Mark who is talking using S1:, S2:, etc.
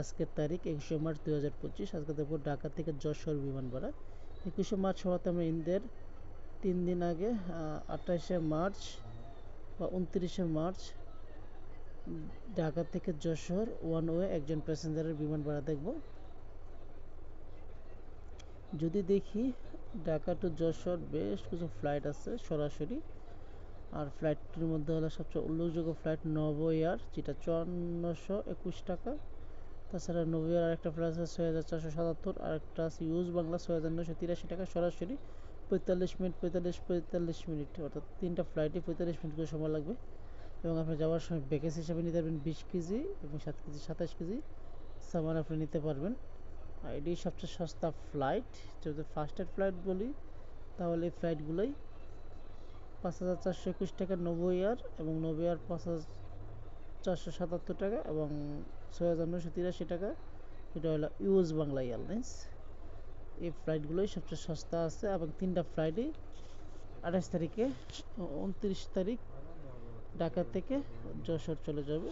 S1: আজকের তারিখ একুশে মার্চ দু হাজার পঁচিশ, আজকে দেখব ঢাকা থেকে যশোর বিমান ভাড়া একুশে মার্চ হওয়াতে আমরা ইন্দের তিন দিন আগে আঠাশে মার্চ বা উনত্রিশে মার্চ ঢাকা থেকে যশোর ওয়ান ওয়ে একজন প্যাসেঞ্জারের বিমান ভাড়া দেখব। যদি দেখি ঢাকা টু যশোর বেশ কিছু ফ্লাইট আছে সরাসরি, আর ফ্লাইটটির মধ্যে হলো সবচেয়ে উল্লেখযোগ্য ফ্লাইট নব এয়ার, যেটা চুয়ান্নশো একুশ টাকা। তাছাড়া নবী আর একটা ফ্লাইট আছে ছয় হাজার চারশো সাতাত্তর আর একটা আছে ইউজ বাংলা ছয় হাজার নশো তিরাশি টাকা, সরাসরি পঁয়তাল্লিশ মিনিট, পঁয়তাল্লিশ পঁয়তাল্লিশ মিনিট, অর্থাৎ তিনটা ফ্লাইটে পঁয়তাল্লিশ মিনিট করে সময় লাগবে। এবং আপনি যাওয়ার সময় ব্যাগেজ হিসাবে নিতে পারবেন বিশ কেজি এবং সাত কেজি, সাতাশ কেজি সামান আপনি নিতে পারবেন। আর এটি সবচেয়ে সস্তা ফ্লাইট যদি ফার্স্টের ফ্লাইট বলি, তাহলে এই ফ্লাইটগুলোই পাঁচ হাজার চারশো একুশ টাকা নব্বই আর এবং নব্বই আর পাঁচ হাজার চারশো সাতাত্তর টাকা এবং ছয় হাজার নশো তিরাশি টাকা। এটা হলো ইউজ বাংলা এয়ারলাইন্স। এই ফ্লাইটগুলোই সবচেয়ে সস্তা আছে এবং তিনটা ফ্লাইটই আঠাশ তারিখে, উনত্রিশ তারিখ ঢাকা থেকে যশোর চলে যাবে।